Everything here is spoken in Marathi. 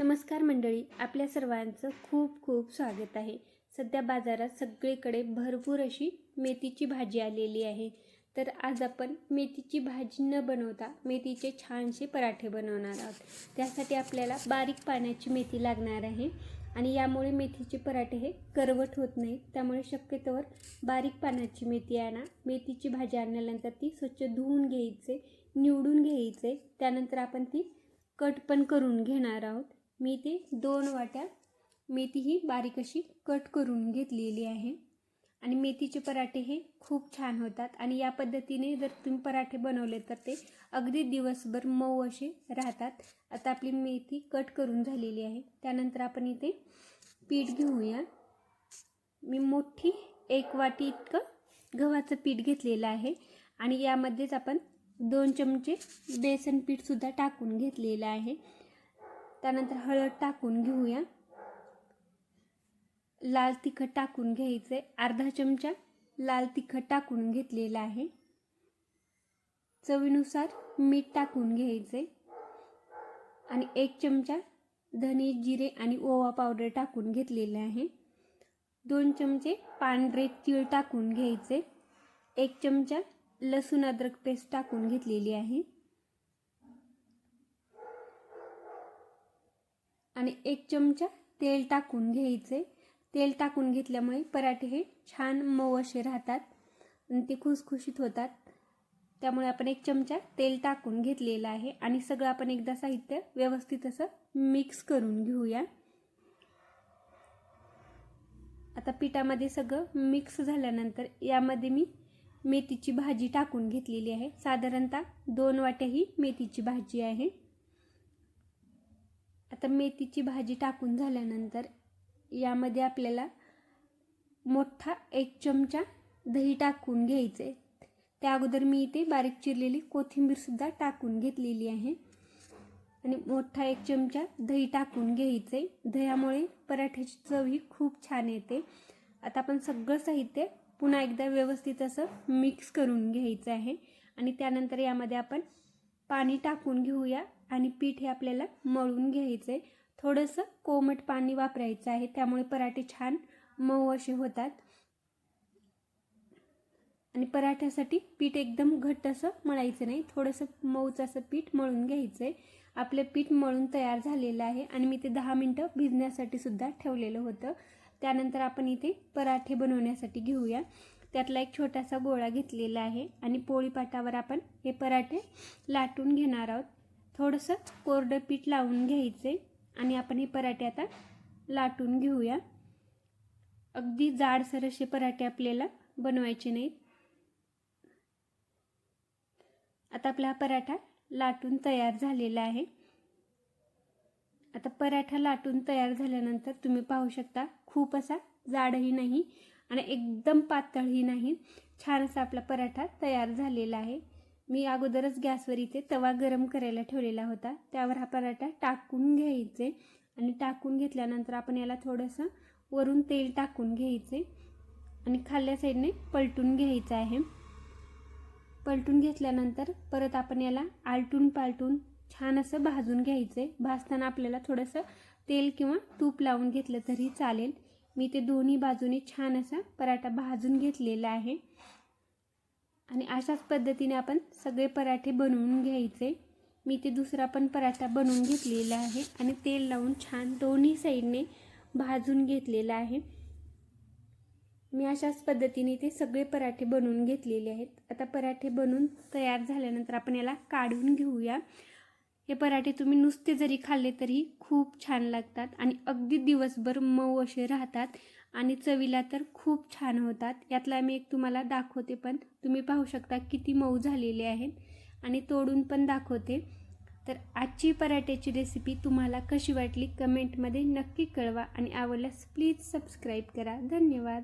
नमस्कार मंडळी आपल्या सर्वांचं खूप खूप स्वागत आहे. सध्या बाजारात सगळीकडे भरपूर अशी मेथीची भाजी आलेली आहे. तर आज आपण मेथीची भाजी न बनवता मेथीचे छानसे पराठे बनवणार आहोत. त्यासाठी आपल्याला बारीक पाण्याची मेथी लागणार आहे आणि यामुळे मेथीचे पराठे हे करवट होत नाहीत. त्यामुळे शक्यतोवर बारीक पाण्याची मेथी आणा. मेथीची भाजी आणल्यानंतर ती स्वच्छ धुवून घ्यायचे निवडून घ्यायचे. त्यानंतर आपण ती कट पण करून घेणार आहोत. मी ते दोन वाट्या मेथी ही बारीक अशी कट करून घेतलेली आहे. आणि मेथीचे पराठे हे खूप छान होतात. आणि या पद्धतीने जर तुम्ही पराठे बनवले तर ते अगदी दिवसभर मऊ असे राहतात. आता आपली मेथी कट करून झालेली आहे. त्यानंतर आपण इथे पीठ घेऊया. मी मोठी एक वाटी इतकं गव्हाचं पीठ घेतलेलं आहे. आणि यामध्येच आपण दोन चमचे बेसन पीठसुद्धा टाकून घेतलेलं आहे. त्यानंतर हळद टाकून घेऊया. लाल तिखट टाकून घ्यायचे अर्धा चमचा लाल तिखट टाकून घेतलेला आहे. चवीनुसार मीठ टाकून घ्यायचे आणि एक चमचा धने जिरे आणि ओवा पावडर टाकून घेतलेले आहे. दोन चमचे पांढरे तीळ टाकून घ्यायचे एक चमचा लसूण अद्रक पेस्ट टाकून घेतलेली आहे. आणि एक चमचा तेल टाकून घ्यायचे. तेल टाकून घेतल्यामुळे पराठे हे छान मऊ असे राहतात आणि ते खुसखुशीत होतात. त्यामुळे आपण एक चमचा तेल टाकून घेतलेलं आहे आणि सगळं आपण एकदा साहित्य व्यवस्थित असं मिक्स करून घेऊया. आता पिठामध्ये सगळं मिक्स झाल्यानंतर यामध्ये मी मेथीची भाजी टाकून घेतलेली आहे. साधारणतः दोन वाट्या ही मेथीची भाजी आहे. आता मेथीची भाजी टाकून झाल्यानंतर यामध्ये आपल्याला मोठा एक चमचा दही टाकून घ्यायचं आहे त्या अगोदर मी इथे बारीक चिरलेली कोथिंबीरसुद्धा टाकून घेतलेली आहे. आणि मोठा एक चमचा दही टाकून घ्यायचं आहे दह्यामुळे पराठ्याची चव ही खूप छान येते. आता आपण सगळं साहित्य पुन्हा एकदा व्यवस्थित असं मिक्स करून घ्यायचं आहे. आणि त्यानंतर यामध्ये आपण पाणी टाकून घेऊया आणि पीठ हे आपल्याला मळून घ्यायचं आहे थोडंसं कोमट पाणी वापरायचं आहे त्यामुळे पराठे छान मऊ असे होतात. आणि पराठ्यासाठी पीठ एकदम घट्ट असं मळायचं नाही थोडंसं मऊचं असं पीठ मळून घ्यायचं आहे आपलं पीठ मळून तयार झालेलं आहे आणि मी ते दहा मिनटं भिजण्यासाठी सुद्धा ठेवलेलं होतं. त्यानंतर आपण इथे पराठे बनवण्यासाठी घेऊया. त्यातला एक छोटासा गोळा घेतलेला आहे आणि पोळीपाटावर आपण हे पराठे लाटून घेणार आहोत. थोडंसं कोरडं पीठ लावून घ्यायचे आणि आपण हे पराठे आता लाटून घेऊया. अगदी जाडसर असे पराठे आपल्याला बनवायचे नाहीत. आता आपला हा पराठा लाटून तयार झालेला आहे. आता पराठा लाटून तयार झाल्यानंतर तुम्ही पाहू शकता खूप असा जाडही नाही. आणि एकदम पातळही नाही. छान असा आपला पराठा तयार झालेला आहे. मी अगोदरच गॅसवर इथे तवा गरम करायला ठेवलेला होता. त्यावर हा पराठा टाकून घ्यायचे आणि टाकून घेतल्यानंतर आपण याला थोडंसं वरून तेल टाकून घ्यायचे आणि खाल्ल्या साईडने पलटून घ्यायचं आहे. पलटून घेतल्यानंतर परत आपण याला आलटून पालटून छान असं भाजून घ्यायचं. आहे भाजताना आपल्याला थोडंसं तेल किंवा तूप लावून घेतलं तरी चालेल. मी ते दोन्ही बाजूने छान असा पराठा भाजून घेतलेला आहे. आणि अशाच पद्धतीने आपण सगळे पराठे बनवून घ्यायचे. मी ते दुसरा पण पराठा बनवून घेतलेला आहे आणि तेल लावून छान दोन्ही साईडने भाजून घेतलेला आहे. मी अशाच पद्धतीने ते सगळे पराठे बनवून घेतलेले आहेत. आता पराठे बनवून तयार झाल्यानंतर आपण याला काढून घेऊया. हे पराठे तुम्ही नुसते जरी खाल्ले तरी खूप छान लागतात आणि अगदी दिवसभर मऊ असे राहतात आणि चवीला तर खूप छान होतात. यातला मी एक तुम्हाला दाखवते पण तुम्ही पाहू शकता किती मऊ झालेले आहेत आणि तोडून पण दाखवते. तर आजची पराठ्याची रेसिपी तुम्हाला कशी वाटली कमेंटमध्ये नक्की कळवा आणि आवडल्यास प्लीज सबस्क्राईब करा. धन्यवाद.